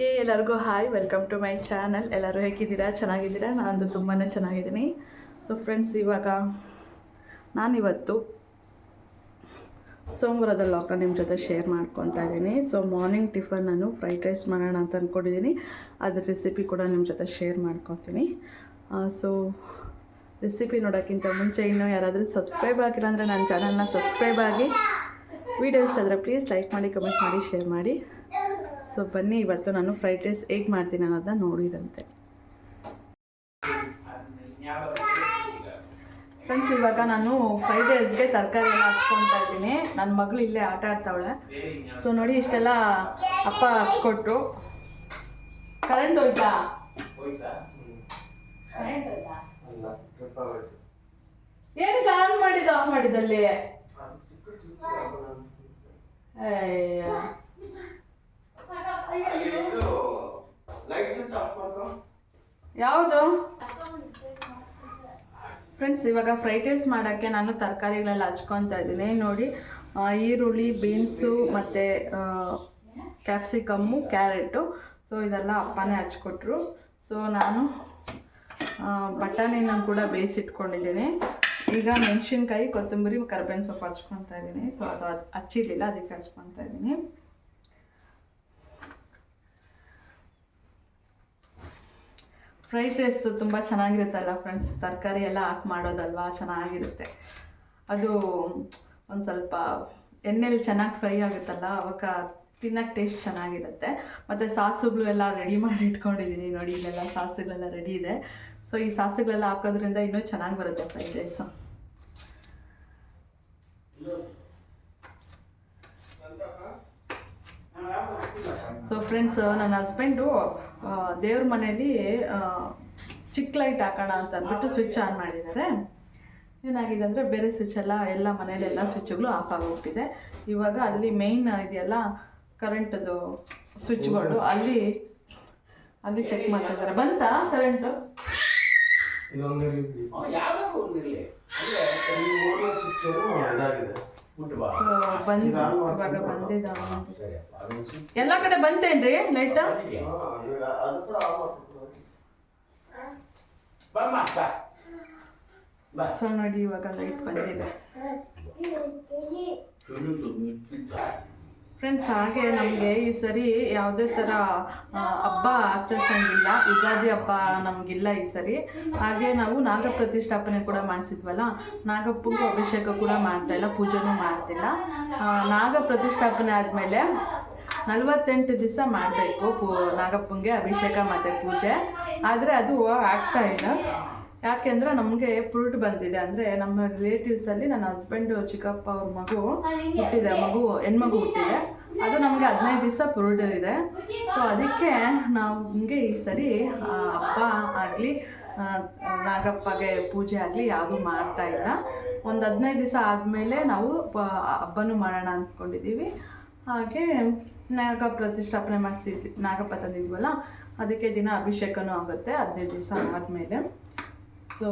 ಏ ಎಲ್ಲರಿಗೂ hi welcome to my channel ಎಲ್ಲರೂ ಹೇಗಿದ್ದೀರಾ? ಚೆನ್ನಾಗಿದ್ದೀರಾ? ನಾನು ತುಂಬಾ ಚೆನ್ನಾಗಿದ್ದೀನಿ. ಸೊ ಫ್ರೆಂಡ್ಸ್ ಇವಾಗ ನಾನಿವತ್ತು ಸೋಮವಾರದ ಲಾಕ್ನ ನಿಮ್ಮ ಜೊತೆ ಶೇರ್ ಮಾಡ್ಕೊತಾ ಇದ್ದೀನಿ. ಸೊ ಮಾರ್ನಿಂಗ್ ಟಿಫನ್ ನಾನು ಫ್ರೈಡ್ ರೈಸ್ ಮಾಡೋಣ ಅಂತ ಅಂದ್ಕೊಂಡಿದ್ದೀನಿ ಅದ್ರ ರೆಸಿಪಿ ಕೂಡ ನಿಮ್ಮ ಜೊತೆ ಶೇರ್ ಮಾಡ್ಕೊತೀನಿ. ಸೊ ರೆಸಿಪಿ ನೋಡೋಕ್ಕಿಂತ ಮುಂಚೆ ಇನ್ನೂ ಯಾರಾದರೂ ಸಬ್ಸ್ಕ್ರೈಬ್ ಆಗಿಲ್ಲ ಅಂದರೆ ನನ್ನ ಚಾನಲ್ನ ಸಬ್ಸ್ಕ್ರೈಬ್ ಆಗಿ. ವಿಡಿಯೋ ಇಷ್ಟ ಆದರೆ ಪ್ಲೀಸ್ ಲೈಕ್ ಮಾಡಿ ಕಮೆಂಟ್ ಮಾಡಿ ಶೇರ್ ಮಾಡಿ. ಸೊ ಬನ್ನಿ, ಇವತ್ತು ನಾನು ಫ್ರೈಡ್ ರೈಸ್ ಹೇಗೆ ಮಾಡ್ತೀನಿ ಅನ್ನೋದನ್ನ ನೋಡಿರಂತೆ. ಫ್ರೆಂಡ್ಸ್ ಇವಾಗ ನಾನು ಫ್ರೈಡ್ ರೈಸ್ಗೆ ತರಕಾರಿ ಎಲ್ಲ ಹಚ್ಕೊತಾ ಇದ್ದೀನಿ. ನನ್ನ ಮಗಳು ಇಲ್ಲೇ ಆಟ ಆಡ್ತಾವಳೆ. ಸೊ ನೋಡಿ, ಇಷ್ಟೆಲ್ಲ ಅಪ್ಪ ಹಚ್ಕೊಟ್ರು. ಕರೆಂಟ್ ಹೋಯ್ತಾ? ಏನಕ್ಕೆ ಆನ್ ಮಾಡಿದ್ದು ಆಫ್ ಮಾಡಿದಲ್ಲಿ ಅಯ್ಯ ಯಾವುದು? ಫ್ರೆಂಡ್ಸ್ ಇವಾಗ ಫ್ರೈಡ್ ರೈಸ್ ಮಾಡೋಕ್ಕೆ ನಾನು ತರಕಾರಿಗಳೆಲ್ಲ ಹಚ್ಕೊತಾ ಇದ್ದೀನಿ. ನೋಡಿ ಈರುಳ್ಳಿ, ಬೀನ್ಸು ಮತ್ತು ಕ್ಯಾಪ್ಸಿಕಮ್ಮು ಕ್ಯಾರೆಟು. ಸೊ ಇದೆಲ್ಲ ಅಪ್ಪನೇ ಹಚ್ಕೊಟ್ರು. ಸೊ ನಾನು ಬಟಾಣಿನ ಕೂಡ ಬೇಯಿಸಿಟ್ಕೊಂಡಿದ್ದೀನಿ. ಈಗ ಮೆಣಸಿನ್ಕಾಯಿ, ಕೊತ್ತಂಬರಿ, ಕರ್ಬೇವಿನ ಸೊಪ್ಪು ಹಚ್ಕೊತಾ ಇದ್ದೀನಿ. ಸೊ ಅದು ಹಚ್ಚಿರಲಿಲ್ಲ, ಅದಕ್ಕೆ ಹಚ್ಕೊತಾ ಇದ್ದೀನಿ. ಫ್ರೈಡ್ ರೈಸ್ದು ತುಂಬ ಚೆನ್ನಾಗಿರುತ್ತಲ್ಲ ಫ್ರೆಂಡ್ಸ್ ತರಕಾರಿ ಎಲ್ಲ ಹಾಕಿ ಮಾಡೋದಲ್ವಾ? ಚೆನ್ನಾಗಿರುತ್ತೆ. ಅದು ಒಂದು ಸ್ವಲ್ಪ ಎಣ್ಣೆಲಿ ಚೆನ್ನಾಗಿ ಫ್ರೈ ಆಗುತ್ತಲ್ಲ, ಅವಾಗ ತಿನ್ನೋಕ್ಕೆ ಟೇಸ್ಟ್ ಚೆನ್ನಾಗಿರುತ್ತೆ. ಮತ್ತು ಸಾಸುಗಳು ಎಲ್ಲ ರೆಡಿ ಮಾಡಿ ಇಟ್ಕೊಂಡಿದ್ದೀನಿ ನೋಡಿ, ಇಲ್ಲೆಲ್ಲ ಸಾಸುಗಳೆಲ್ಲ ರೆಡಿ ಇದೆ. ಸೊ ಈ ಸಾಸುಗಳೆಲ್ಲ ಹಾಕೋದ್ರಿಂದ ಇನ್ನೂ ಚೆನ್ನಾಗಿ ಬರುತ್ತೆ ಫ್ರೈಡ್ ರೈಸು ಸೊ ಫ್ರೆಂಡ್ಸ್ ನನ್ನ ಹಸ್ಬೆಂಡು ದೇವ್ರ ಮನೇಲಿ ಚಿಕ್ಕ ಲೈಟ್ ಹಾಕೋಣ ಅಂತ ಅಂದ್ಬಿಟ್ಟು ಸ್ವಿಚ್ ಆನ್ ಮಾಡಿದ್ದಾರೆ. ಏನಾಗಿದೆ ಅಂದರೆ ಬೇರೆ ಸ್ವಿಚ್ ಎಲ್ಲ ಎಲ್ಲ ಮನೇಲಿ ಎಲ್ಲ ಸ್ವಿಚ್ಗಳು ಆಫ್ ಆಗೋಗ್ಬಿಟ್ಟಿದೆ ಇವಾಗ ಅಲ್ಲಿ ಮೇಯ್ನ್ ಇದೆಯಲ್ಲ ಕರೆಂಟದು ಸ್ವಿಚ್ಗಳು ಅಲ್ಲಿ ಅಲ್ಲಿ ಚೆಕ್ ಮಾಡ್ತಾ ಇದ್ದಾರೆ ಬಂತಾ ಕರೆಂಟು ಎಲ್ಲ ಕಡೆ ಬಂತೇನ್ರಿ ಲೈಟ್ ಸೊ ನೋಡಿ ಇವಾಗ ಲೈಟ್ ಬಂದಿದೆ. ಫ್ರೆಂಡ್ಸ್ ಹಾಗೆ ನಮಗೆ ಈ ಸರಿ ಯಾವುದೇ ಥರ ಹಬ್ಬ ಆಚರಿಸಂಗಿಲ್ಲ. ಯುಗಾದಿ ಹಬ್ಬ ನಮಗಿಲ್ಲ ಈ ಸರಿ. ಹಾಗೆ ನಾವು ನಾಗ ಪ್ರತಿಷ್ಠಾಪನೆ ಕೂಡ ಮಾಡಿಸಿದ್ವಲ್ಲ, ನಾಗಪ್ಪಗೂ ಅಭಿಷೇಕ ಕೂಡ ಮಾಡ್ತಾ ಇಲ್ಲ, ಪೂಜೆನೂ ಮಾಡ್ತಿಲ್ಲ. ನಾಗ ಪ್ರತಿಷ್ಠಾಪನೆ ಆದಮೇಲೆ ನಲವತ್ತೆಂಟು ದಿವಸ ಮಾಡಬೇಕು ಪೂ, ನಾಗಪ್ಪಂಗೆ ಅಭಿಷೇಕ ಮತ್ತು ಪೂಜೆ. ಆದರೆ ಅದು ಆಗ್ತಾ ಇಲ್ಲ. ಯಾಕೆಂದ್ರೆ ನಮಗೆ ಫ್ರೂಟ್ ಬಂದಿದೆ. ಅಂದ್ರೆ ನಮ್ಮ ರಿಲೇಟಿವ್ಸ್ ಅಲ್ಲಿ ನನ್ನ ಹಸ್ಬೆಂಡ್ ಚಿಕ್ಕಪ್ಪ ಅವ್ರ ಮಗು ಹುಟ್ಟಿದೆ. ಮಗು ಹೆಣ್ಮಗು ಹುಟ್ಟಿದೆ. ಅದು ನಮಗೆ ಹದಿನೈದು ದಿವಸ ಫ್ರೂಟ್ ಇದೆ. ಸೊ ಅದಕ್ಕೆ ನಾವು ನಮಗೆ ಈ ಸರಿ ಅಪ್ಪ ಹಬ್ಬ ಆಗಲಿ ನಾಗಪ್ಪಗೆ ಪೂಜೆ ಆಗಲಿ ಯಾವುದೂ ಮಾಡ್ತಾ ಇಲ್ಲ. ಒಂದು ಹದಿನೈದು ದಿವಸ ಆದಮೇಲೆ ನಾವು ಹಬ್ಬನೂ ಮಾಡೋಣ ಅಂದ್ಕೊಂಡಿದ್ದೀವಿ. ಹಾಗೆ ನಾಗ ಪ್ರತಿಷ್ಠಾಪನೆ ಮಾಡಿಸಿದ್ವಿ. ನಾಗಪ್ಪ ತಂದಿದ್ವಲ್ಲ ಅದಕ್ಕೆ ದಿನ ಅಭಿಷೇಕನೂ ಆಗುತ್ತೆ ಹದಿನೈದು ದಿವಸ ಆದಮೇಲೆ. ಸೊ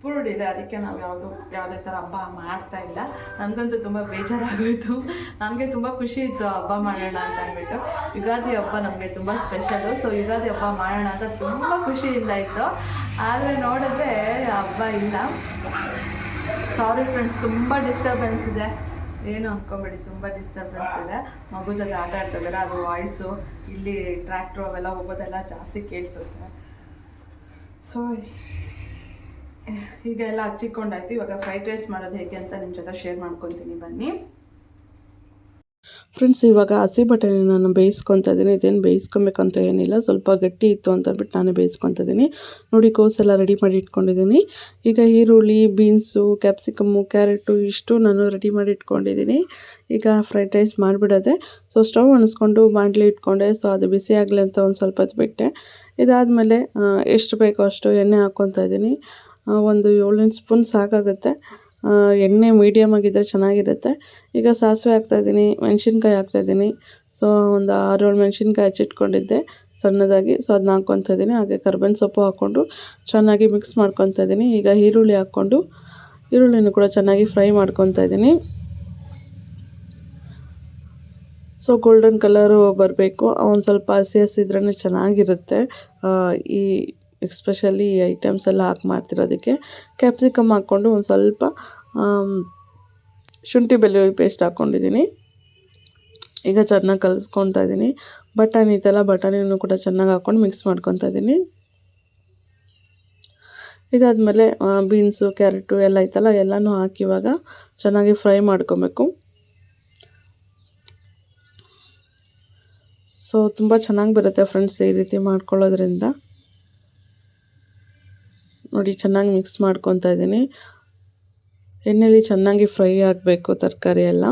ಪೂರ್ಡ್ ಇದೆ. ಅದಕ್ಕೆ ನಾವು ಯಾವುದು, ಯಾವುದೇ ಥರ ಹಬ್ಬ ಮಾಡ್ತಾ ಇಲ್ಲ. ನನಗಂತೂ ತುಂಬ ಬೇಜಾರಾಗೋಯಿತು. ನನಗೆ ತುಂಬ ಖುಷಿ ಇತ್ತು ಹಬ್ಬ ಮಾಡೋಣ ಅಂತ ಅಂದ್ಬಿಟ್ಟು. ಯುಗಾದಿ ಹಬ್ಬ ನಮಗೆ ತುಂಬ ಸ್ಪೆಷಲು ಸೊ ಯುಗಾದಿ ಹಬ್ಬ ಮಾಡೋಣ ಅಂತ ತುಂಬ ಖುಷಿಯಿಂದ ಇತ್ತು. ಆದರೆ ನೋಡಿದ್ರೆ ಹಬ್ಬ ಇಲ್ಲ. ಸಾರಿ ಫ್ರೆಂಡ್ಸ್ ತುಂಬ ಡಿಸ್ಟರ್ಬೆನ್ಸ್ ಇದೆ. ಏನು ಅಂದ್ಕೊಂಬೇಡಿ ತುಂಬ ಡಿಸ್ಟರ್ಬೆನ್ಸ್ ಇದೆ. ಮಗು ಜೊತೆ ಆಟ ಆಡ್ತಿದ್ದಾರೆ ಅದು ವಾಯ್ಸು ಇಲ್ಲಿ ಟ್ರ್ಯಾಕ್ಟ್ರು ಅವೆಲ್ಲ ಹೋಗೋದೆಲ್ಲ ಜಾಸ್ತಿ ಕೇಳಿಸುತ್ತೆ. ಸೊ ಈಗ ಎಲ್ಲ ಹಚ್ಚಿಕೊಂಡಾಯ್ತು. ಇವಾಗ ಫ್ರೈಡ್ ರೈಸ್ ಮಾಡೋದು ಹೇಗೆ ಅಂತ ನಿಮ್ಮ ಜೊತೆ ಶೇರ್ ಮಾಡ್ಕೊತೀನಿ. ಬನ್ನಿ. ಫ್ರೆಂಡ್ಸ್ ಇವಾಗ ಹಸಿ ಬಟಾಣಿ ನಾನು ಬೇಯಿಸ್ಕೊತಾ ಇದ್ದೀನಿ. ಇದೇನು ಬೇಯಿಸ್ಕೊಬೇಕಂತ ಏನಿಲ್ಲ. ಸ್ವಲ್ಪ ಗಟ್ಟಿ ಇತ್ತು ಅಂತ ಅಂದ್ಬಿಟ್ಟು ನಾನು ಬೇಯಿಸ್ಕೊತಾ ಇದ್ದೀನಿ. ನೋಡಿ ಕೋಸೆಲ್ಲ ರೆಡಿ ಮಾಡಿ ಇಟ್ಕೊಂಡಿದ್ದೀನಿ. ಈಗ ಈರುಳ್ಳಿ ಬೀನ್ಸು ಕ್ಯಾಪ್ಸಿಕಮ್ಮು ಕ್ಯಾರೆಟು ಇಷ್ಟು ನಾನು ರೆಡಿ ಮಾಡಿ ಇಟ್ಕೊಂಡಿದ್ದೀನಿ. ಈಗ ಫ್ರೈಡ್ ರೈಸ್ ಮಾಡಿಬಿಡೋದೆ. ಸೊ ಸ್ಟವ್ ಒಣಸ್ಕೊಂಡು ಬಾಂಡ್ಲಿ ಇಟ್ಕೊಂಡೆ. ಸೊ ಅದು ಬಿಸಿ ಆಗಲಿ ಅಂತ ಒಂದು ಸ್ವಲ್ಪ ಹೊತ್ತು ಬಿಟ್ಟೆ. ಇದಾದಮೇಲೆ ಎಷ್ಟು ಬೇಕೋ ಅಷ್ಟು ಎಣ್ಣೆ ಹಾಕ್ಕೊತಾ ಇದ್ದೀನಿ. ಒಂದು ಏಳೆಂಟು ಸ್ಪೂನ್ ಸಾಕಾಗುತ್ತೆ. ಎಣ್ಣೆ ಮೀಡಿಯಮ್ ಆಗಿದ್ದರೆ ಚೆನ್ನಾಗಿರುತ್ತೆ. ಈಗ ಸಾಸಿವೆ ಹಾಕ್ತಾಯಿದ್ದೀನಿ ಮೆಣಸಿನ್ಕಾಯಿ ಹಾಕ್ತಾಯಿದ್ದೀನಿ ಸೊ ಒಂದು ಆರು ಏಳು ಮೆಣಸಿನ್ಕಾಯಿ ಹಚ್ಚಿಟ್ಕೊಂಡಿದ್ದೆ, ಸಣ್ಣದಾಗಿ. ಸೊ ಅದನ್ನ ಹಾಕ್ಕೊತಾ ಇದ್ದೀನಿ. ಹಾಗೆ ಕರ್ಬೇವಿನ ಸೊಪ್ಪು ಹಾಕ್ಕೊಂಡು ಚೆನ್ನಾಗಿ ಮಿಕ್ಸ್ ಮಾಡ್ಕೊತಾ ಇದ್ದೀನಿ. ಈಗ ಈರುಳ್ಳಿ ಹಾಕ್ಕೊಂಡು ಈರುಳ್ಳಿನೂ ಕೂಡ ಚೆನ್ನಾಗಿ ಫ್ರೈ ಮಾಡ್ಕೊತಾ ಇದ್ದೀನಿ. ಸೊ ಗೋಲ್ಡನ್ ಕಲರು ಬರಬೇಕು. ಒಂದು ಸ್ವಲ್ಪ ಹಸಿ ಹಸಿದ್ರೇ ಚೆನ್ನಾಗಿರುತ್ತೆ. ಈ ಎಕ್ಸ್ಪೆಷಲಿ ಈ ಐಟಮ್ಸ್ ಎಲ್ಲ ಹಾಕಿ ಮಾಡ್ತಿರೋದಕ್ಕೆ ಕ್ಯಾಪ್ಸಿಕಮ್ ಹಾಕ್ಕೊಂಡು ಒಂದು ಸ್ವಲ್ಪ ಶುಂಠಿ ಬೆಳ್ಳುಳ್ಳಿ ಪೇಸ್ಟ್ ಹಾಕ್ಕೊಂಡಿದ್ದೀನಿ ಈಗ ಚೆನ್ನಾಗಿ ಕಲಿಸ್ಕೊತಾ ಇದ್ದೀನಿ. ಬಟಾಣಿ ಇದೆಲ್ಲ ಬಟಾಣಿನೂ ಕೂಡ ಚೆನ್ನಾಗಿ ಹಾಕ್ಕೊಂಡು ಮಿಕ್ಸ್ ಮಾಡ್ಕೊತಾ ಇದ್ದೀನಿ. ಇದಾದಮೇಲೆ ಬೀನ್ಸು ಕ್ಯಾರೆಟು ಎಲ್ಲ ಐತಲ್ಲ, ಎಲ್ಲನೂ ಹಾಕಿ ಇವಾಗ ಚೆನ್ನಾಗಿ ಫ್ರೈ ಮಾಡ್ಕೊಬೇಕು. ಸೊ ತುಂಬ ಚೆನ್ನಾಗಿ ಬರುತ್ತೆ ಫ್ರೆಂಡ್ಸ್ ಈ ರೀತಿ ಮಾಡ್ಕೊಳ್ಳೋದ್ರಿಂದ. ನೋಡಿ, ಚೆನ್ನಾಗಿ ಮಿಕ್ಸ್ ಮಾಡ್ಕೊತಾ ಇದ್ದೀನಿ. ಎಣ್ಣೆಲಿ ಚೆನ್ನಾಗಿ ಫ್ರೈ ಆಗಬೇಕು ತರಕಾರಿ ಎಲ್ಲ.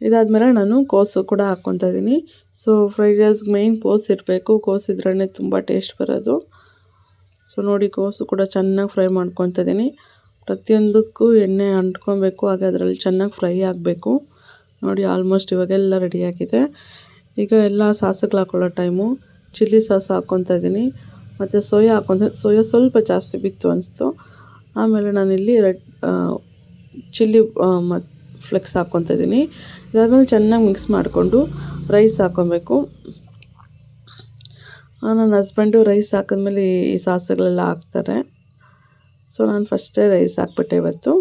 ಇದಾದಮೇಲೆ ನಾನು ಕೋಸು ಕೂಡ ಹಾಕ್ಕೊತಾ ಇದ್ದೀನಿ. ಸೊ ಫ್ರೈಡ್ ರೈಸ್ಗೆ ಮೇಯ್ನ್ ಕೋಸು ಇರಬೇಕು. ಕೋಸಿದ್ರೇ ತುಂಬ ಟೇಸ್ಟ್ ಬರೋದು. ಸೊ ನೋಡಿ, ಕೋಸು ಕೂಡ ಚೆನ್ನಾಗಿ ಫ್ರೈ ಮಾಡ್ಕೊತಾ ಇದ್ದೀನಿ. ಪ್ರತಿಯೊಂದಕ್ಕೂ ಎಣ್ಣೆ ಅಂಟ್ಕೊಬೇಕು. ಹಾಗೆ ಅದರಲ್ಲಿ ಚೆನ್ನಾಗಿ ಫ್ರೈ ಆಗಬೇಕು. ನೋಡಿ ಆಲ್ಮೋಸ್ಟ್ ಇವಾಗೆಲ್ಲ ರೆಡಿಯಾಗಿದೆ ಈಗ ಎಲ್ಲ ಸಾಸುಗಳು ಹಾಕೊಳ್ಳೋ ಟೈಮು ಚಿಲ್ಲಿ ಸಾಸ್ ಹಾಕ್ಕೊತಾ ಇದ್ದೀನಿ. ಮತ್ತು ಸೋಯಾ ಹಾಕ್ಕೊತ ಸೋಯಾ ಸ್ವಲ್ಪ ಜಾಸ್ತಿ ಬಿತ್ತು ಅನಿಸ್ತು. ಆಮೇಲೆ ನಾನಿಲ್ಲಿ ರೆಡ್ ಚಿಲ್ಲಿ ಮತ್ತು ಫ್ಲೆಕ್ಸ್ ಹಾಕ್ಕೊತ ಇದ್ದೀನಿ. ಇದಾದಮೇಲೆ ಚೆನ್ನಾಗಿ ಮಿಕ್ಸ್ ಮಾಡಿಕೊಂಡು ರೈಸ್ ಹಾಕ್ಕೊಬೇಕು ನನ್ನ ಹಸ್ಬೆಂಡು ರೈಸ್ ಹಾಕಿದ್ಮೇಲೆ ಈ ಸಾಸುಗಳೆಲ್ಲ ಹಾಕ್ತಾರೆ. ಸೊ, ನಾನು ಫಸ್ಟೇ ರೈಸ್ ಹಾಕ್ಬಿಟ್ಟೆ ಇವತ್ತು.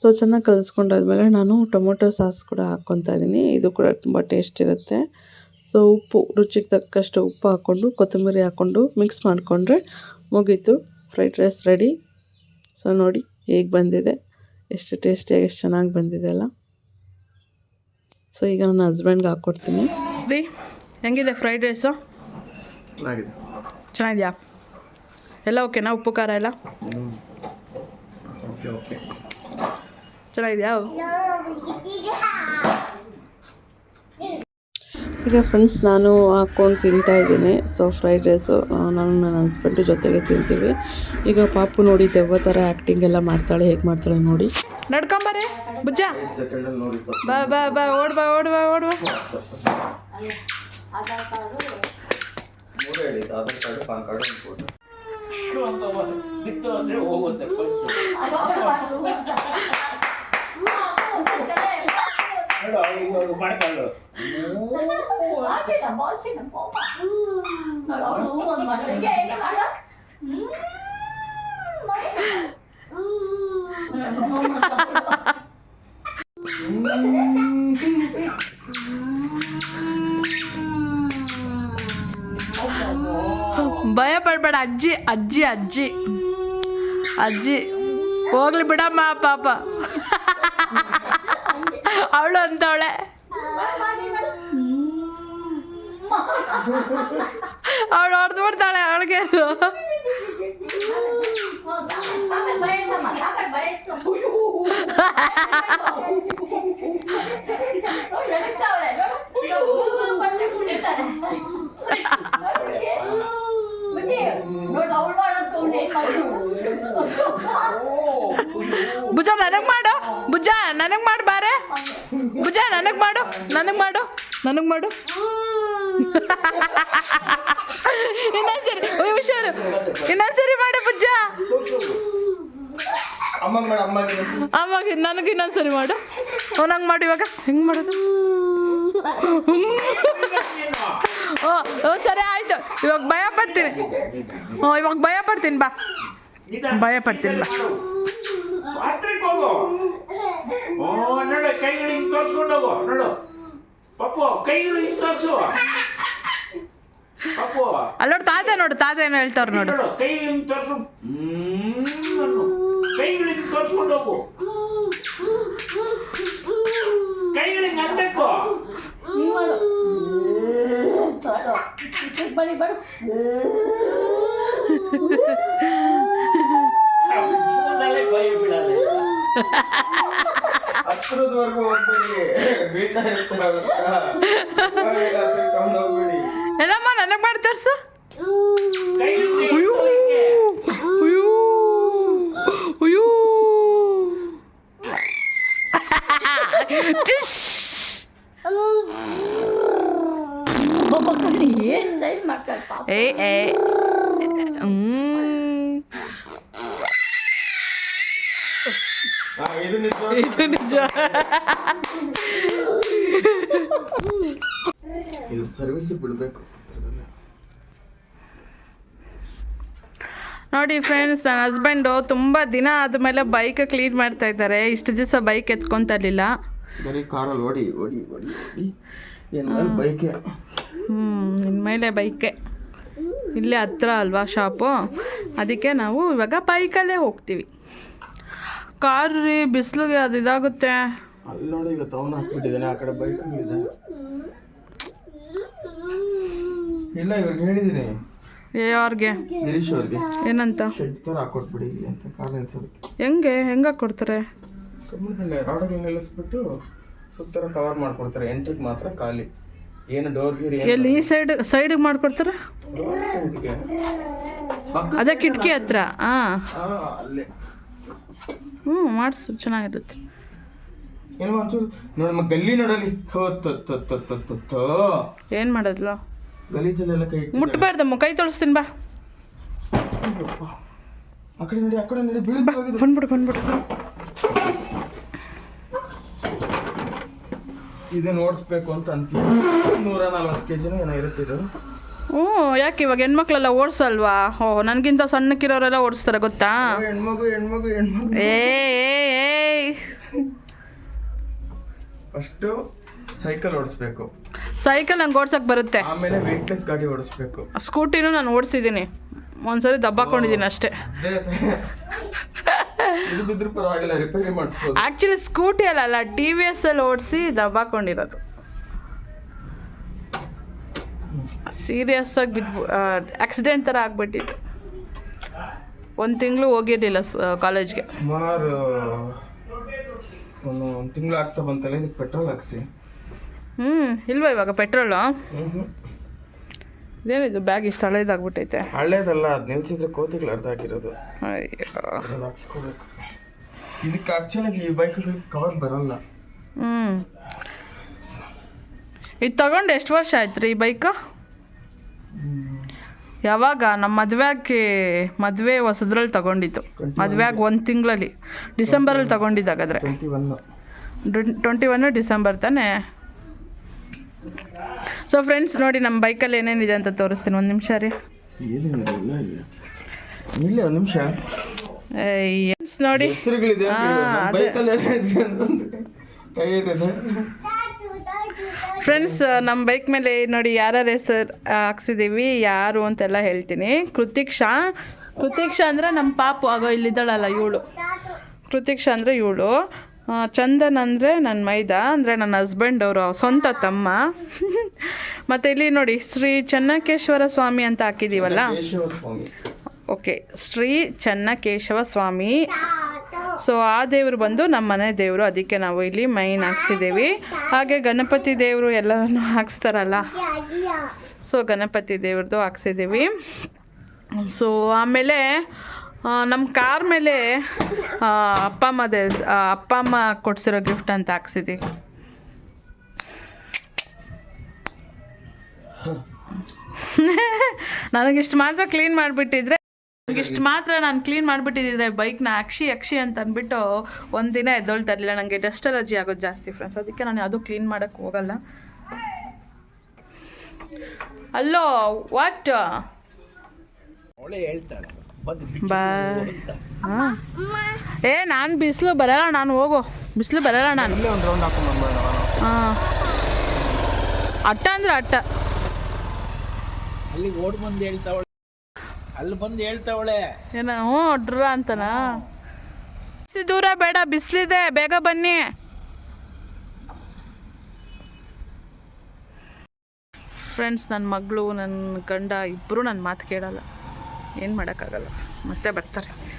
ಸೊ, ಚೆನ್ನಾಗಿ ಕಲಿಸ್ಕೊಂಡಾದ್ಮೇಲೆ ನಾನು ಟೊಮೊಟೊ ಸಾಸ್ ಕೂಡ ಹಾಕ್ಕೊತಾ ಇದ್ದೀನಿ. ಇದು ಕೂಡ ತುಂಬ ಟೇಸ್ಟ್ ಇರುತ್ತೆ. ಸೊ ಉಪ್ಪು ರುಚಿಗೆ ತಕ್ಕಷ್ಟು ಉಪ್ಪು ಹಾಕ್ಕೊಂಡು ಕೊತ್ತಂಬರಿ ಹಾಕ್ಕೊಂಡು ಮಿಕ್ಸ್ ಮಾಡಿಕೊಂಡ್ರೆ ಮುಗೀತು. ಫ್ರೈಡ್ ರೈಸ್ ರೆಡಿ ಸೊ ನೋಡಿ ಹೇಗೆ ಬಂದಿದೆ. ಎಷ್ಟು ಟೇಸ್ಟಿಯಾಗಿ ಎಷ್ಟು ಚೆನ್ನಾಗಿ ಬಂದಿದೆ ಅಲ್ಲ. ಸೊ ಈಗ ನನ್ನ ಹಸ್ಬೆಂಡ್ಗೆ ಹಾಕ್ಕೊಡ್ತೀನಿ ರೀ ಹೆಂಗಿದೆ ಫ್ರೈಡ್ ರೈಸು ಚೆನ್ನಾಗಿದೆ. ಚೆನ್ನಾಗಿದೆಯಾ? ಎಲ್ಲ ಓಕೆನಾ ಉಪ್ಪು ಖಾರ ಎಲ್ಲ? ಓಕೆ ಓಕೆ ಚೆನ್ನಾಗಿದೆಯಾ? ಈಗ ಫ್ರೆಂಡ್ಸ್ ನಾನು ಹಾಕ್ಕೊಂಡು ತಿಂತಾ ಇದ್ದೀನಿ. ಸೊ ಫ್ರೈಡ್ ರೈಸು ನಾನು ನನ್ನ ಹಸ್ಬೆಂಡು ಜೊತೆಗೆ ತಿಂತೀವಿ. ಈಗ ಪಾಪು ನೋಡಿ ದೆವ್ವ ಥರ ಆ್ಯಕ್ಟಿಂಗ್ ಎಲ್ಲ ಮಾಡ್ತಾಳೆ ಹೇಗೆ ಮಾಡ್ತಾಳೆ ನೋಡಿ. ನಡ್ಕೊಂಬರೇ ಬುಜ್ಜ. ಬಾ ಬಾ ಬಾ ಓಡ್ ಬಾ ಓಡ್ ಬಾ ಓಡ್ ಬಾ. ಹೋಗುತ್ತೆ ಪಂಚು. ನೋಡು ಅವ್ಳಿಗೆ ಅವ್ಳು ಮಾಡ್ತಾಳು ಭಯ ಪಡ್ಬೇಡ ಅಜ್ಜಿ ಅಜ್ಜಿ ಅಜ್ಜಿ. ಅಜ್ಜಿ ಹೋಗ್ಲಿ ಬಿಡಮ್ಮ ಪಾಪ. ಅವಳು ಅಂತವಳೆ ಅವಳು ಹೊಡೆದು ಬಿಡ್ತಾಳೆ ಅವಳಿಗೆ. ಅದು ಭುಜ ನನಗೆ ಮಾಡು ಭುಜ ನನಗೆ ಮಾಡು ಬಾರೆ ಭುಜ ನನಗೆ ಮಾಡು ನನಗೆ ಮಾಡು. ಇನ್ನೊಂದ್ಸರಿ ಓಯ್ ಹುಷಾರು. ಇನ್ನೊಂದ್ಸರಿ ಮಾಡು ಪುಜ್ಜ ಅಮ್ಮಗೆ ನನಗೆ ಇನ್ನೊಂದ್ಸರಿ ಮಾಡು. ನಂಗೆ ಮಾಡು ಇವಾಗ. ಹೆಂಗೆ ಮಾಡೋದು? ಓ ಸರಿ ಆಯ್ತು. ಇವಾಗ ಭಯ ಪಡ್ತೀನಿ. ಹ್ಞೂ ಇವಾಗ ಭಯ ಪಡ್ತೀನಿ ಬಾ. ಭಯ ಪಡ್ತೀನಿ ಬಾ. ಪಾತ್ರೆಗೆ ಹೋಗು. ಓ ನೋಡು ಕೈಗಳು ಹಿಂಗೆ ತೋರ್ಸ್ಕೊಂಡು ಹೋಗು. ನೋಡು. ಪಪ್ಪು ಕೈಗಳು ಹಿಂಗ್ ತೋರ್ಸು. ಪಪ್ಪು ಅಲ್ಲೋಡು ತಾತ ನೋಡು ತಾತ ಏನು ಹೇಳ್ತಾವ್ರು ನೋಡು. ನೋಡು ಕೈಗಳು ಹಿಂಗ್ ತೋರ್ಸು. ಹ್ಮ್. ಕೈಗಳು ಹಿಂಗ್ ತೋರ್ಸ್ಕೊಂಡು ಹೋಗು. ಕೈಗಳು ಹಿಂಗ್ ಅನ್ಬೇಕು ಜೀವನದಲ್ಲೇ ಭಯ ಬಿಡಲ್ಲ ಹತ್ರದವರೆಗೂ ಹೋಗ್ಬೇಡಿ. ಬೀಳ್ತಾ ಇರ್ತಾರೆ ಅವ್ರ ಹತ್ರ ಕರ್ಕೊಂಡು ಹೋಗ್ಬೇಡಿ ಎಲ್ಲಮ್ಮ ನನಗೆ ಮಾಡಿ ತೋರ್ಸು ಏ ಅಯ್ಯೋ ಹಿಂಗೆ. ಅಯ್ಯೋ ಅಯ್ಯೋ ಟಿಶ್. ಏನ್ ಸೈಜ್ ಮಾಡ್ತಾರೆ ಪಾಪ ಏ ಏ ಹ್ಮ್. ಹಾ, ಇದು ನಿಜ. ಇದು ನಿಜ ಸರ್ವಿಸ್ ಬಿಡಬೇಕು. ನೋಡಿ ಫ್ರೆಂಡ್ಸ್ ನನ್ನ ಹಸ್ಬೆಂಡು ತುಂಬ ದಿನ ಆದಮೇಲೆ ಬೈಕ್ ಕ್ಲೀನ್ ಮಾಡ್ತಾ ಇದ್ದಾರೆ. ಇಷ್ಟು ದಿವಸ ಬೈಕ್ ಎತ್ಕೊಂತಲಿಲ್ಲ ಇರಲಿಲ್ಲ ಬರೀ ಕಾರಲ್ಲಿ ಓಡಿ ಓಡಿ ಓಡಿ ಓಡಿ. ಬೈಕೆ ಹ್ಞೂ ಇನ್ಮೇಲೆ ಬೈಕೆ ಇಲ್ಲೇ ಹತ್ರ ಅಲ್ವಾ ಶಾಪು ಅದಕ್ಕೆ ನಾವು ಇವಾಗ ಬೈಕಲ್ಲೇ ಹೋಗ್ತೀವಿ. ಕಾರ್ ರೀ ಬಿಸಿಲಿಗೆ ಅದು ಇದಾಗುತ್ತೆ. ಅಲ್ಲಿ ನೋಡಿ ಈಗ ತವನ ಹಾಕ್ಬಿಟ್ಟಿದ್ದಾನೆ ಆ ಕಡೆ ಬೈಕ್ಗಳಿದೆ ಇಲ್ಲ ಇವ್ರಿಗೆ ಹೇಳಿದ್ದೀನಿ. ಏ ಅವ್ರಿಗೆ? ಗಿರೀಶ್ ಅವ್ರಿಗೆ. ಏನಂತ? ಶೆಡ್ ಥರ ಹಾಕೊಟ್ಬಿಡಿ ಇಲ್ಲಿ ಅಂತ ಕಾರ್ ನಿಲ್ಸೋದಕ್ಕೆ ಹೆಂಗೆ? ಹೆಂಗೆ ಕೊಡ್ತಾರೆ ಕಮ್ಮದಲ್ಲೇ ರಾಡಲ್ಲಿ ನಿಲ್ಲಿಸ್ಬಿಟ್ಟು ಸುತ್ತರ ಕವರ್ ಮಾಡ್ಕೊಡ್ತಾರೆ ಎಂಟ್ರಿಗೆ ಮಾತ್ರ ಖಾಲಿ. ಏನು ಡೋರ್ ಗೀರ್ ಎಲ್ಲಿ? ಈ ಸೈಡ್ ಸೈಡಿಗೆ ಮಾಡ್ಕೊಡ್ತಾರೆ? ಡೋರ್ ಸೈಡ್ಗೆ ಅದೇ ಕಿಟಕಿ ಹತ್ರ. ಹಾಂ ಅಲ್ಲೇ. ಹ್ಞೂ ಮಾಡಿಸು ಚೆನ್ನಾಗಿರುತ್ತೆ. ಏನೋ ಒಂಚೂರು ನೋಡಿ ನಮ್ಮ ಗಲ್ಲಿ ನೋಡಲಿ ಥೋ ಥೋ ಥೋ ಥೋ ಥೋ ಥೋ ಥೋ. ಏನು ಮಾಡೋದ್ಲು ಗಲೀಜಲ್ಲೆಲ್ಲ ಕೈ ಇಟ್ಟು ಮುಟ್ಬಾರ್ದಮ್ಮ ಕೈ ತೊಳಸ್ತೀನಿ ಬಾ. ಆ ಕಡೆ ನೋಡಿ ಆ ಕಡೆ ನೋಡಿ ಬೀಳ್ದು ಹೋಗಿದೆ. ಬಂದ್ಬಿಡು ಬಂದ್ಬಿಡು. ಇದನ್ನ ಓಡಿಸ್ಬೇಕು ಅಂತ ಅಂತೀವಿ ನೂರ ನಲ್ವತ್ತು ಕೆ ಜಿನೂ ಏನೋ ಇರುತ್ತೆ ಇದು ಹ್ಞೂ ಯಾಕೆ ಇವಾಗ ಹೆಣ್ಮಕ್ಳೆಲ್ಲ ಓಡಿಸಲ್ವಾ? ಓ ನನಗಿಂತ ಸಣ್ಣಕ್ಕಿರೋರೆಲ್ಲ ಓಡಿಸ್ತಾರೆ ಗೊತ್ತಾ? ಹೆಣ್ಮಗು ಹೆಣ್ಮಗು ಹೆಣ್ಮಗು. ಏ ಫಸ್ಟು ಸೈಕಲ್ ಓಡಿಸ್ಬೇಕು. ಸೈಕಲ್ ನಂಗೆ ಓಡ್ಸಕ್ಕೆ ಬರುತ್ತೆ. ಆಮೇಲೆ ವೆಯ್ಟ್ಲೆಸ್ ಗಾಡಿ ಓಡಿಸ್ಬೇಕು. ಸ್ಕೂಟಿನೂ ನಾನು ಓಡಿಸಿದ್ದೀನಿ. ಒಂದ್ಸರಿ ದಬ್ಬಾಕೊಂಡಿದ್ದೀನಿ ಅಷ್ಟೇ. ಇದು ಬಿದ್ರೂ ಪರವಾಗಿಲ್ಲ ರಿಪೇರಿ ಮಾಡಿಸ್ಬೋದು. ಆ್ಯಕ್ಚುಲಿ ಸ್ಕೂಟಿ ಅಲ್ಲ ಅಲ್ಲ ಟಿ ವಿ ಎಸ್ ಅಲ್ಲಿ ಓಡಿಸಿ ದಬ್ಬಾಕೊಂಡಿರೋದು. ಸೀರಿಯಸ್ ಆಗಿ ಬಿದ್ದು ಆಕ್ಸಿಡೆಂಟ್ ಥರ ಆಗಿಬಿಟ್ಟಿತ್ತು. ಒಂದು ತಿಂಗಳು ಹೋಗಿರಲಿಲ್ಲ ಕಾಲೇಜ್ಗೆ. ಸುಮಾರು ಒಂದು ಒಂದು ತಿಂಗಳು ಆಗ್ತಾ ಬಂತಲ್ಲ ಇದಕ್ಕೆ ಪೆಟ್ರೋಲ್ ಹಾಕ್ಸಿ. ಹ್ಞೂ ಇಲ್ವಾ ಇವಾಗ ಪೆಟ್ರೋಲು ಇದೇನಿದು ಬ್ಯಾಗ್ ಇಷ್ಟು ಹಳೇದಾಗ್ಬಿಟ್ಟೈತೆ. ಹಳೇದಲ್ಲ ಅದು ನಿಲ್ಸಿದ್ರೆ ಕೋತಿಗಳು ಅರ್ಧ ಹಾಕಿರೋದು. ಹಾಕ್ಸ್ಕೊಬೇಕು. ಇದಕ್ಕೆ ಆಕ್ಚುಲಾಗಿ ಈ ಬೈಕ್ಗಳಿಗೆ ಕವರ್ ಬರಲ್ಲ. ಹ್ಞೂ ಇದು ತಗೊಂಡು ಎಷ್ಟು ವರ್ಷ ಆಯ್ತು ರೀ ಈ ಬೈಕು? ಯಾವಾಗ? ನಮ್ಮ ಮದುವೆಗೆ ಮದುವೆ ಹೊಸದ್ರಲ್ಲಿ ತಗೊಂಡಿತ್ತು ಮದುವೆಗೆ ಒಂದು ತಿಂಗಳಲ್ಲಿ. ಡಿಸೆಂಬರಲ್ಲಿ ತಗೊಂಡಿದ್ದಾಗಾದ್ರೆ? ಟ್ವೆಂಟಿ ಒನ್ ಡಿಸೆಂಬರ್ ತಾನೇ? ಸೊ ಫ್ರೆಂಡ್ಸ್ ನೋಡಿ ನಮ್ಮ ಬೈಕಲ್ಲಿ ಏನೇನಿದೆ ಅಂತ ತೋರಿಸ್ತೀನಿ. ಒಂದು ನಿಮಿಷ ರೀ. ಇಲ್ಲ ಒಂದು ನಿಮಿಷ. ನೋಡಿ? ಟೈರ್ ಇದೆ ಫ್ರೆಂಡ್ಸ್ ನಮ್ಮ ಬೈಕ್ ಮೇಲೆ ನೋಡಿ ಯಾರ್ಯಾರ ಹೆಸರು ಹಾಕ್ಸಿದ್ದೀವಿ ಯಾರು ಅಂತೆಲ್ಲ ಹೇಳ್ತೀನಿ. ಕೃತಿಕ್ಷಾ ಕೃತಿಕ್ಷಾ ಅಂದರೆ ನಮ್ಮ ಪಾಪು ಆಗೋ ಇಲ್ಲಿದ್ದಾಳಲ್ಲ ಇವಳು. ಕೃತಿಕ್ಷಾ ಅಂದರೆ ಇವಳು. ಚಂದನ್ ಅಂದರೆ ನನ್ನ ಮೈದ ಅಂದರೆ ನನ್ನ ಹಸ್ಬೆಂಡ್ ಅವರು ಸ್ವಂತ ತಮ್ಮ. ಮತ್ತು ಇಲ್ಲಿ ನೋಡಿ ಶ್ರೀ ಚನ್ನಕೇಶ್ವರ ಸ್ವಾಮಿ ಅಂತ ಹಾಕಿದ್ದೀವಲ್ಲ ಓಕೆ ಶ್ರೀ ಚನ್ನಕೇಶವ ಸ್ವಾಮಿ. ಸೊ ಆ ದೇವರು ಬಂದು ನಮ್ಮ ಮನೆ ದೇವರು. ಅದಕ್ಕೆ ನಾವು ಇಲ್ಲಿ ಮೈನ್ ಹಾಕ್ಸಿದ್ದೀವಿ ಹಾಗೆ ಗಣಪತಿ ದೇವರು ಎಲ್ಲರನ್ನು ಹಾಕ್ಸ್ತಾರಲ್ಲ? ಸೊ ಗಣಪತಿ ದೇವ್ರದ್ದು ಹಾಕ್ಸಿದ್ದೀವಿ ಸೊ ಆಮೇಲೆ ನಮ್ಮ ಕಾರ್ ಮೇಲೆ ಅಪ್ಪ ಅಮ್ಮ ದೇ ಅಪ್ಪ ಅಮ್ಮ ಕೊಡಿಸಿರೋ ಗಿಫ್ಟ್ ಅಂತ ಹಾಕ್ಸಿದ್ದೀವಿ ನನಗಿಷ್ಟು ಮಾತ್ರ ಕ್ಲೀನ್ ಮಾಡಿಬಿಟ್ಟಿದ್ರೆ ಇಷ್ಟು ಮಾತ್ರ ನಾನು ಕ್ಲೀನ್ ಮಾಡಿಬಿಟ್ಟಿದ್ದೆ. ಬೈಕ್ನ ಅಕ್ಷಿ ಅಕ್ಷಿ ಅಂತ ಅಂದ್ಬಿಟ್ಟು ಒಂದಿನ ಎದ್ದೊಳ್ತಾ ಇರಲಿಲ್ಲ ನನಗೆ ಡಸ್ಟ್ ಅಲರ್ಜಿ ಆಗೋದು ಜಾಸ್ತಿ ಫ್ರೆಂಡ್ಸ್ ಅದಕ್ಕೆ ನಾನು ಅದು ಕ್ಲೀನ್ ಮಾಡೋಕ್ಕೆ ಹೋಗಲ್ಲ. ಅಲ್ಲೋ ವಾಟ್ ಏ ನಾನು ಬಿಸಿಲು ಬರಲ್ಲ. ನಾನು ಹೋಗು. ಬಿಸಿಲು ಬರಲ್ಲ ನಾನು. ಹಾಂ. ಅಟ್ಟ ಅಂದ್ರೆ ಅಟ್ಟ. ಅಲ್ಲಿ ಬಂದು ಹೇಳ್ತಾವಳೆ. ಏನ, ಹ್ಞೂ, ಡ್ರ ಅಂತನಾ? ದೂರ ಬೇಡ, ಬಿಸಿಲಿದೆ, ಬೇಗ ಬನ್ನಿ. ಫ್ರೆಂಡ್ಸ್ ನನ್ನ ಮಗಳು ನನ್ನ ಗಂಡ ಇಬ್ಬರು ನನ್ನ ಮಾತು ಕೇಳಲ್ಲ. ಏನು ಮಾಡೋಕ್ಕಾಗಲ್ಲ. ಮತ್ತೆ ಬರ್ತಾರೆ.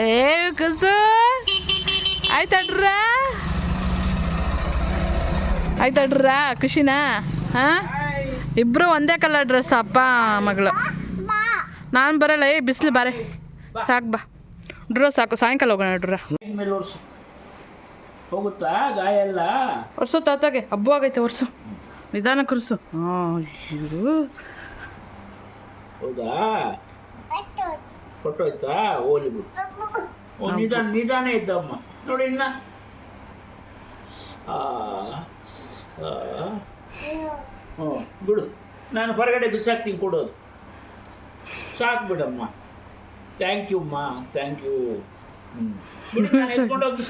ಏ, ಕಸು! ಆಯ್ತಡ್ರ? ಆಯ್ತಡ್ರ ಖುಷಿನಾ? ಹಾಂ? ಇಬ್ಬರು ಒಂದೇ ಕಲರ್ ಡ್ರೆಸ್ ಅಪ್ಪ ಮಗಳು. ನಾನು ಬರಲ್ಲ ಏ ಬಿಸಿಲು ಬಾರೆ. ಸಾಕು ಬಾ. ಡ್ರೋ ಸಾಕು ಸಾಯಂಕಾಲ ಹೋಗೋಣ ಡ್ರ. ಹೋಗುತ್ತಾ? ಗಾಯ ಎಲ್ಲ ಒರ್ಸು ತಾತಾಗೆ. ಹಬ್ಬ ಆಗೈತೆ ಒರ್ಸು. ನಿಧಾನ ಕುರ್ಸು. ಹಾಂ ಇದು. ಹೌದಾ? ಕೊಟ್ಟೋಯ್ತಾ? ಹೋಲಿ ಬಿಡು. ನಿಧಾನ ನಿಧಾನ ಇದ್ದಮ್ಮ ನೋಡಿ ಇನ್ನ. ಹ್ಞೂ ಬಿಡು. ನಾನು ಹೊರಗಡೆ ಬಿಸಾಕ್ತೀನಿ ಕೊಡೋದು ಸಾಕು ಬಿಡಮ್ಮ. ಥ್ಯಾಂಕ್ ಯು ಅಮ್ಮ ಥ್ಯಾಂಕ್ ಯು ಹ್ಞೂ ಬಿಡು ನಾನು ಎತ್ಕೊಂಡೋಗಿ.